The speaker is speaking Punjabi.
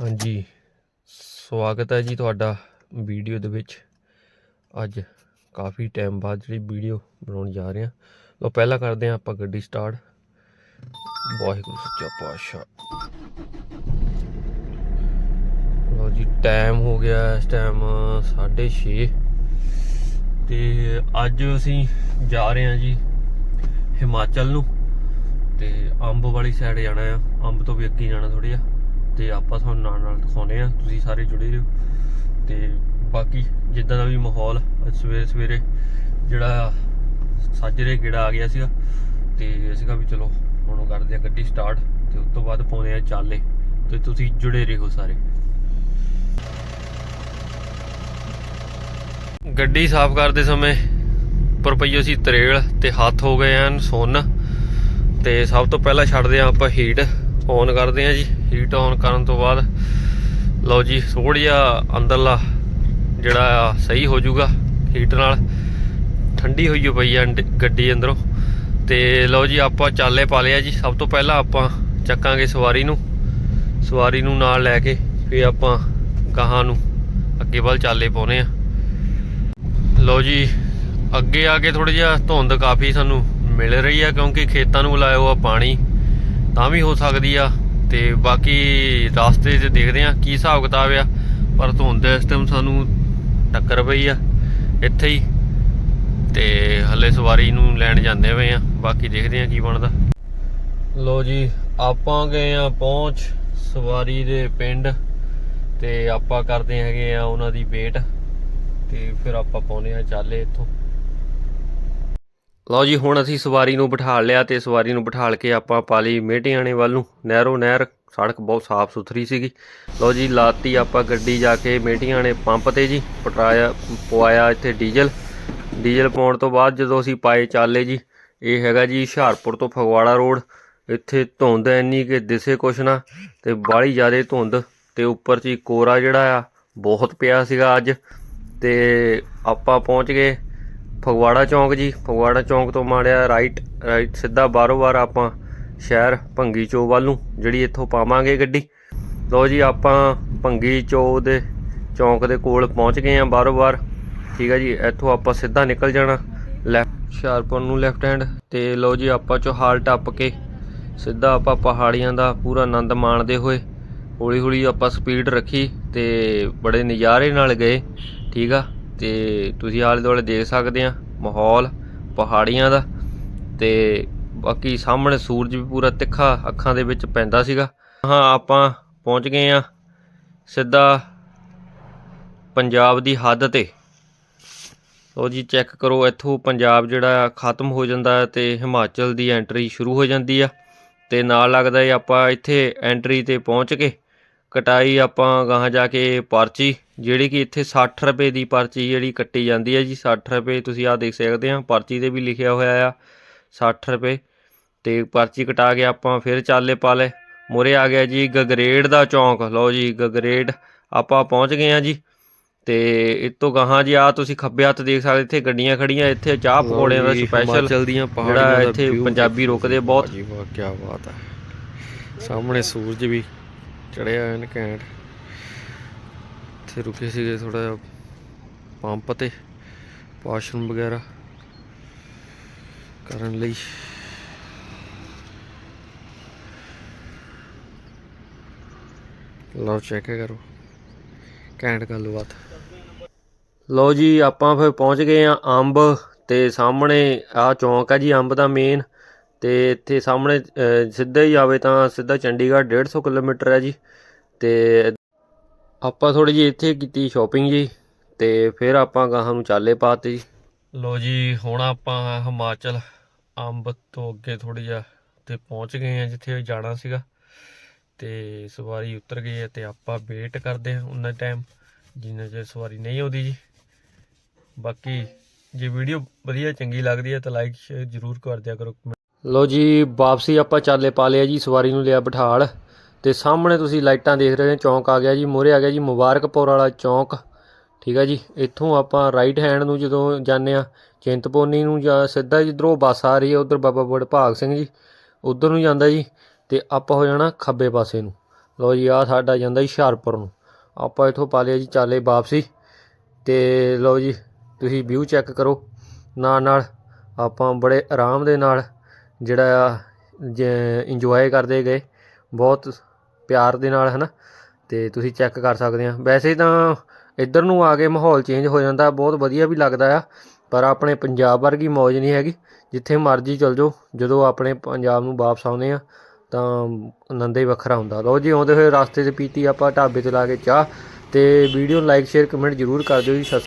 ਹਾਂਜੀ। ਸਵਾਗਤ ਹੈ ਜੀ ਤੁਹਾਡਾ ਵੀਡੀਓ ਦੇ ਵਿੱਚ। ਅੱਜ ਕਾਫੀ ਟਾਈਮ ਬਾਅਦ ਜਿਹੜੀ ਵੀਡੀਓ ਬਣਾਉਣ ਜਾ ਰਹੇ ਹਾਂ। ਲੋ ਪਹਿਲਾਂ ਕਰਦੇ ਹਾਂ ਆਪਾਂ ਗੱਡੀ ਸਟਾਰਟ ਵਾਹਿਗੁਰੂ ਸੱਚਾ ਪਾਤਸ਼ਾਹ। ਲੋ ਜੀ ਟਾਈਮ ਹੋ ਗਿਆ ਇਸ ਟਾਈਮ 6:30 ਤੇ ਅੱਜ ਅਸੀਂ ਜਾ ਰਹੇ ਹਾਂ ਜੀ ਹਿਮਾਚਲ ਨੂੰ। ਤੇ ਅੰਬ ਵਾਲੀ ਸਾਈਡ ਜਾਣਾ ਆ। ਅੰਬ ਤੋਂ ਵੀ ਅੱਗੇ ਜਾਣਾ ਥੋੜੀ ਆ ਤੇ ਆਪਾਂ ਤੁਹਾਨੂੰ ਨਾਲ ਨਾਲ ਦਿਖਾਉਨੇ ਆ ਤੁਸੀਂ ਸਾਰੇ ਜੁੜੇ ਰਹੋ। ਤੇ ਬਾਕੀ ਜਿੱਦਾਂ ਦਾ ਵੀ ਮਾਹੌਲ ਸਵੇਰੇ ਸਵੇਰੇ ਜਿਹੜਾ ਸਾਜਰੇ ਗੇੜਾ ਆ ਗਿਆ ਸੀਗਾ, ਤੇ ਅਸੀਂ ਕਿਹਾ ਵੀ ਚਲੋ ਹੁਣ ਕਰਦੇ ਆ ਗੱਡੀ ਸਟਾਰਟ ਤੇ ਉਸ ਤੋਂ ਬਾਅਦ ਪਾਉਂਦੇ ਆ ਚਾਲੇ। ਤੇ ਤੁਸੀਂ ਜੁੜੇ ਰਹੋ ਸਾਰੇ। ਗੱਡੀ ਸਾਫ਼ ਕਰਦੇ ਸਮੇਂ ਪਰਪਈਓ ਸੀ ਤਰੇਲ ਤੇ ਹੱਥ ਹੋ ਗਏ ਹਨ ਸੁੰਨ। ਤੇ ਸਭ ਤੋਂ ਪਹਿਲਾਂ ਛੱਡਦੇ ਆ ਆਪਾਂ ਹੀਟ ਔਨ ਕਰਦੇ ਆ ਜੀ। ਹੀਟ ਔਨ ਕਰਨ ਤੋਂ ਬਾਅਦ, ਲਓ ਜੀ, ਥੋੜ੍ਹਾ ਜਿਹਾ ਅੰਦਰਲਾ ਜਿਹੜਾ ਆ ਸਹੀ ਹੋ ਜਾਊਗਾ ਹੀਟ ਨਾਲ। ਠੰਡੀ ਹੋਈ ਪਈ ਆ ਅੰਡ- ਗੱਡੀ ਅੰਦਰੋਂ। ਤੇ ਲਓ ਜੀ, ਆਪਾਂ ਚਾਲੇ ਪਾ ਲਿਆ ਜੀ। ਸਭ ਤੋਂ ਪਹਿਲਾਂ ਆਪਾਂ ਚੱਕਾਂਗੇ ਸਵਾਰੀ ਨੂੰ। ਸਵਾਰੀ ਨੂੰ ਨਾਲ ਲੈ ਕੇ ਫਿਰ ਆਪਾਂ ਗਾਹਾਂ ਨੂੰ ਅੱਗੇ ਵੱਲ ਚਾਲੇ ਪਾਉਨੇ ਆ। ਲਓ ਜੀ, ਅੱਗੇ ਆ ਕੇ ਥੋੜੀ ਜਿਹਾ ਧੁੰਦ ਕਾਫੀ ਸਾਨੂੰ ਮਿਲ ਰਹੀ ਆ ਕਿਉਂਕਿ ਖੇਤਾਂ ਨੂੰ ਲਾਇਆ ਹੋਆ ਪਾਣੀ। ਤਾਂ ਵੀ ਹੋ ਸਕਦੀ ਆ। ਤੇ ਬਾਕੀ ਰਸਤੇ 'ਚ ਦੇਖਦੇ ਆ ਕੀ ਹਿਸਾਬ ਕਿਤਾਬ ਆ, ਪਰ ਧੁੰਦ ਇਸ ਟਾਈਮ ਸਾਨੂੰ ਟੱਕਰ ਪਈ ਆ, ਇੱਥੇ ਹੀ। ਤੇ ਹੱਲੇ ਸਵਾਰੀ ਨੂੰ ਲੈਣ ਜਾਂਦੇ ਪਏ ਆ, ਬਾਕੀ ਦੇਖਦੇ ਆ ਕੀ ਬਣਦਾ। ਲੋ ਜੀ, ਆਪਾਂ ਗਏ ਆ ਪਹੁੰਚ ਸਵਾਰੀ ਦੇ ਪਿੰਡ ਤੇ ਆਪਾਂ ਕਰਦੇ ਹੈਗੇ ਆ ਉਹਨਾਂ ਦੀ ਵੇਟ ਤੇ ਫਿਰ ਆਪਾਂ ਪਾਉਨੇ ਆ ਚਾਲੇ ਇੱਥੋਂ। ਲਓ ਜੀ, ਹੁਣ ਅਸੀਂ ਸਵਾਰੀ ਨੂੰ ਬਿਠਾ ਲਿਆ ਤੇ ਸਵਾਰੀ ਨੂੰ ਬਿਠਾਲ ਕੇ ਆਪਾਂ ਪਾਲੀ ਮੇਟਿਆਣੇ ਵੱਲ ਨੂੰ। ਨਹਿਰੋ ਨਹਿਰ, ਸੜਕ ਬਹੁਤ ਸਾਫ਼ ਸੁਥਰੀ ਸੀਗੀ। ਲਓ ਜੀ, ਲਾਤੀ ਆਪਾਂ ਗੱਡੀ ਜਾ ਕੇ ਮੇਟਿਆਣੇ ਪੰਪ ਤੇ ਜੀ, ਪਟਰਾਇਆ, ਪਵਾਇਆ ਇੱਥੇ ਡੀਜ਼ਲ। ਡੀਜ਼ਲ ਪਾਉਣ ਤੋਂ ਬਾਅਦ ਜਦੋਂ ਅਸੀਂ ਪਾਏ ਚਾਲੇ ਜੀ, ਇਹ ਹੈਗਾ ਜੀ ਹੁਸ਼ਿਆਰਪੁਰ ਤੋਂ ਫਗਵਾੜਾ ਰੋਡ। ਇੱਥੇ ਧੁੰਦ ਇੰਨੀ ਕਿ ਦਿਸੇ ਕੁਛ ਨਾ ਤੇ ਬਾਹਲੀ ਜ਼ਿਆਦਾ ਧੁੰਦ ਤੇ ਉੱਪਰ 'ਚ ਹੀ ਕੋਰਾ ਜਿਹੜਾ ਆ, ਬਹੁਤ ਪਿਆ ਸੀਗਾ ਅੱਜ। ਤੇ ਆਪਾਂ ਪਹੁੰਚ ਗਏ। ਫਗਵਾੜਾ ਚੌਂਕ ਜੀ, ਫਗਵਾੜਾ ਚੌਂਕ ਤੋਂ ਮਾੜਿਆ ਰਾਈਟ ਰਾਈਟ ਸਿੱਧਾ ਬਾਰੋ ਬਾਰ ਆਪਾਂ ਸ਼ਹਿਰ ਭੰਗੀ ਚੋ ਵੱਲ ਨੂੰ, ਜਿਹੜੀ ਇੱਥੋਂ ਪਾਵਾਂਗੇ ਗੱਡੀ। ਲੋ ਜੀ, ਆਪਾਂ ਭੰਗੀ ਚੋ ਦੇ, ਚੌਂਕ ਦੇ ਕੋਲ ਪਹੁੰਚ ਗਏ ਆ ਬਾਰੋ ਬਾਰ ਠੀਕ ਆ ਜੀ, ਇੱਥੋਂ ਆਪਾਂ ਸਿੱਧਾ ਨਿਕਲ ਜਾਣਾ ਲੈਫਟ ਹੁਸ਼ਿਆਰਪੁਰ ਨੂੰ ਲੈਫਟ ਹੈਂਡ ਤੇ ਲੋ ਜੀ, ਆਪਾਂ ਚੋਹਾਲ ਟੱਪ ਕੇ ਸਿੱਧਾ ਆਪਾਂ ਪਹਾੜੀਆਂ ਦਾ ਪੂਰਾ ਆਨੰਦ ਮਾਣਦੇ ਹੋਏ ਹੌਲੀ ਹੌਲੀ ਆਪਾਂ ਸਪੀਡ ਰੱਖੀ ਤੇ ਬੜੇ ਨਜ਼ਾਰੇ ਨਾਲ ਗਏ। ਠੀਕ ਆ ਤੇ ਤੁਸੀਂ ਆਲੇ ਦੁਆਲੇ ਦੇਖ ਸਕਦੇ ਆ, ਮਾਹੌਲ ਪਹਾੜੀਆਂ ਦਾ ਤੇ ਬਾਕੀ ਸਾਹਮਣੇ ਸੂਰਜ ਵੀ ਪੂਰਾ ਤਿੱਖਾ ਅੱਖਾਂ ਦੇ ਵਿੱਚ ਪੈਂਦਾ ਸੀਗਾ। ਹਾਂ, ਆਪਾਂ ਪਹੁੰਚ ਗਏ ਆ ਸਿੱਧਾ ਪੰਜਾਬ ਦੀ ਹੱਦ ਤੇ। ਲੋ ਜੀ, ਚੈੱਕ ਕਰੋ, ਇੱਥੋਂ ਪੰਜਾਬ ਜਿਹੜਾ ਖਤਮ ਹੋ ਜਾਂਦਾ ਹੈ ਤੇ ਹਿਮਾਚਲ ਦੀ ਐਂਟਰੀ ਸ਼ੁਰੂ ਹੋ ਜਾਂਦੀ ਆ ਤੇ ਨਾਲ ਲੱਗਦਾ ਹੈ ਆਪਾਂ ਇੱਥੇ ਐਂਟਰੀ ਤੇ ਪਹੁੰਚ ਕੇ ਕਟਾਈ ਆਪਾਂ ਗਾਹਾਂ ਜਾ ਕੇ ਪਰਚੀ ਜਿਹੜੀ ਕਿ ਇੱਥੇ 60 ਰੁਪਏ ਦੀ ਪਰਚੀ ਜਿਹੜੀ ਕੱਟੀ ਜਾਂਦੀ ਹੈ ਜੀ 60 ਰੁਪਏ ਤੁਸੀਂ ਆ ਦੇਖ ਸਕਦੇ ਆ ਪਰਚੀ ਤੇ ਵੀ ਲਿਖਿਆ ਹੋਇਆ ਆ 60 ਰੁਪਏ। ਤੇ ਪਰਚੀ ਕਟਾ ਕੇ ਆਪਾਂ ਫਿਰ ਚਾਲੇ ਪਾ ਲਏ ਮੁਰੇ ਆ ਗਿਆ ਜੀ ਗਗਰੇਡ ਦਾ ਚੌਂਕ ਲਓ ਜੀ ਗਗਰੇਡ ਆਪਾਂ ਪਹੁੰਚ ਗਏ ਆ ਜੀ। ਤੇ ਇਸ ਤੋਂ ਗਾਹਾਂ ਜੀ ਆ ਤੁਸੀਂ ਖੱਬੇ ਹੱਥ ਦੇਖ ਸਕਦੇ ਇੱਥੇ ਗੱਡੀਆਂ ਖੜੀਆਂ ਇੱਥੇ ਚਾਹ ਪਕੌੜਿਆਂ ਦਾ ਸਪੈਸ਼ਲ ਦੀਆਂ ਜਿਹੜਾ ਇੱਥੇ ਪੰਜਾਬੀ ਰੁਕਦੇ ਬਹੁਤ। ਜੀ ਵਾਹ ਕੀ ਬਾਤ ਹੈ। ਸਾਹਮਣੇ ਸੂਰਜ ਵੀ ਚੜਿਆ ਐਨ ਘੈਂਟ। ਇੱਥੇ ਰੁਕੇ ਸੀਗੇ ਥੋੜਾ ਜਿਹਾ ਪੰਪ ਤੇ, ਵਾਸ਼ਰੂਮ ਵਗੈਰਾ ਕਰਨ ਲਈ। ਲਓ ਚੈੱਕ ਕਰੋ। ਘੈਂਟ ਗੱਲਬਾਤ। ਲਓ ਜੀ, ਆਪਾਂ ਫਿਰ ਪਹੁੰਚ ਗਏ ਆ ਅੰਬ ਤੇ ਸਾਹਮਣੇ ਆ ਚੌਂਕ ਆ ਜੀ, ਅੰਬ ਦਾ ਮੇਨ ਤੇ ਇੱਥੇ ਸਾਹਮਣੇ ਸਿੱਧਾ ਹੀ ਆਵੇ ਤਾਂ ਸਿੱਧਾ ਚੰਡੀਗੜ੍ਹ 150 ਕਿਲੋਮੀਟਰ ਹੈ ਜੀ। ਤੇ ਆਪਾਂ ਥੋੜੀ ਜਿਹੀ ਇੱਥੇ ਕੀਤੀ ਸ਼ਾਪਿੰਗ ਜੀ, ਤੇ ਫਿਰ ਆਪਾਂ ਗਾਹਾਂ ਨੂੰ ਚਾਲੇ ਪਾਤੇ ਜੀ। ਲਓ ਜੀ, ਹੁਣ ਆਪਾਂ ਹਿਮਾਚਲ ਅੰਬ ਤੋਂ ਅੱਗੇ ਥੋੜੀ ਜਿਹਾ ਤੇ ਪਹੁੰਚ ਗਏ ਆ ਜਿੱਥੇ ਜਾਣਾ ਸੀਗਾ। ਤੇ ਸਵਾਰੀ ਉਤਰ ਗਈ ਹੈ ਤੇ ਆਪਾਂ ਵੇਟ ਕਰਦੇ ਹਾਂ ਉਹਨਾਂ ਟਾਈਮ ਜਿੰਨਾ ਚਿਰ ਸਵਾਰੀ ਨਹੀਂ ਆਉਂਦੀ ਜੀ। ਬਾਕੀ ਜੇ ਵੀਡੀਓ ਵਧੀਆ ਚੰਗੀ ਲੱਗਦੀ ਹੈ ਤਾਂ ਲਾਈਕ ਸ਼ੇਅਰ ਜ਼ਰੂਰ ਕਰ ਦਿਆ ਕਰੋ। ਲੋ ਜੀ, ਵਾਪਸੀ ਆਪਾਂ ਚਾਲੇ ਪਾ ਲਿਆ ਜੀ, ਸਵਾਰੀ ਨੂੰ ਲਿਆ ਬਿਠਾਲ। ਤੇ ਸਾਹਮਣੇ ਤੁਸੀਂ ਲਾਈਟਾਂ ਦੇਖ ਰਹੇ ਹੋ, ਚੌਂਕ ਆ ਗਿਆ ਜੀ ਮੋਰੇ ਆ ਗਿਆ ਜੀ, ਮੁਬਾਰਕਪੁਰ ਵਾਲਾ ਚੌਂਕ। ਠੀਕ ਹੈ ਜੀ, ਇੱਥੋਂ ਆਪਾਂ ਰਾਈਟ ਹੈਂਡ ਨੂੰ ਜਦੋਂ ਜਾਂਦੇ ਆ ਚਿੰਤਪੁਰਨੀ ਨੂੰ ਜਾਂ ਸਿੱਧਾ ਜਿੱਧਰੋਂ ਬੱਸ ਆ ਰਹੀ ਹੈ, ਉਧਰ ਬਾਬਾ ਵਡਭਾਗ ਸਿੰਘ ਜੀ, ਉਧਰ ਨੂੰ ਜਾਂਦਾ ਜੀ, ਤੇ ਆਪਾਂ ਹੋ ਜਾਣਾ ਖੱਬੇ ਪਾਸੇ ਨੂੰ। ਲਓ ਜੀ ਆ ਸਾਡਾ ਜਾਂਦਾ ਜੀ ਹੁਸ਼ਿਆਰਪੁਰ ਨੂੰ। ਆਪਾਂ ਇੱਥੋਂ ਪਾ ਲਿਆ ਜੀ ਚਾਲੇ ਵਾਪਸੀ। ਤੇ ਲਓ ਜੀ, ਤੁਸੀਂ ਵਿਊ ਚੈੱਕ ਕਰੋ। ਨਾਲ ਨਾਲ ਆਪਾਂ ਬੜੇ ਆਰਾਮ ਦੇ ਨਾਲ ਜਿਹੜਾ ਆ ਇੰਜੋਏ ਕਰਦੇ ਗਏ, ਬਹੁਤ ਪਿਆਰ ਦੇ ਨਾਲ ਹੈ ਨਾ ਅਤੇ ਤੁਸੀਂ ਚੈੱਕ ਕਰ ਸਕਦੇ ਆ। ਵੈਸੇ ਤਾਂ ਇੱਧਰ ਨੂੰ ਆ ਕੇ ਮਾਹੌਲ ਚੇਂਜ ਹੋ ਜਾਂਦਾ, ਬਹੁਤ ਵਧੀਆ ਵੀ ਲੱਗਦਾ ਆ, ਪਰ ਆਪਣੇ ਪੰਜਾਬ ਵਰਗੀ ਮੌਜ ਨਹੀਂ ਹੈਗੀ। ਜਿੱਥੇ ਮਰਜ਼ੀ ਚਲ ਜਾਓ, ਜਦੋਂ ਆਪਣੇ ਪੰਜਾਬ ਨੂੰ ਵਾਪਸ ਆਉਂਦੇ ਆ, ਤਾਂ ਆਨੰਦ ਹੀ ਵੱਖਰਾ ਹੁੰਦਾ। ਲਓ ਜੀ, ਆਉਂਦੇ ਹੋਏ ਰਸਤੇ 'ਚ ਪੀਤੀ ਆਪਾਂ ਢਾਬੇ ਤੇ ਲਾ ਕੇ ਚਾਹ, ਤੇ ਵੀਡੀਓ ਨੂੰ ਲਾਈਕ ਸ਼ੇਅਰ ਕਮੈਂਟ ਜ਼ਰੂਰ ਕਰ ਦਿਓ ਜੀ। ਸਤਿ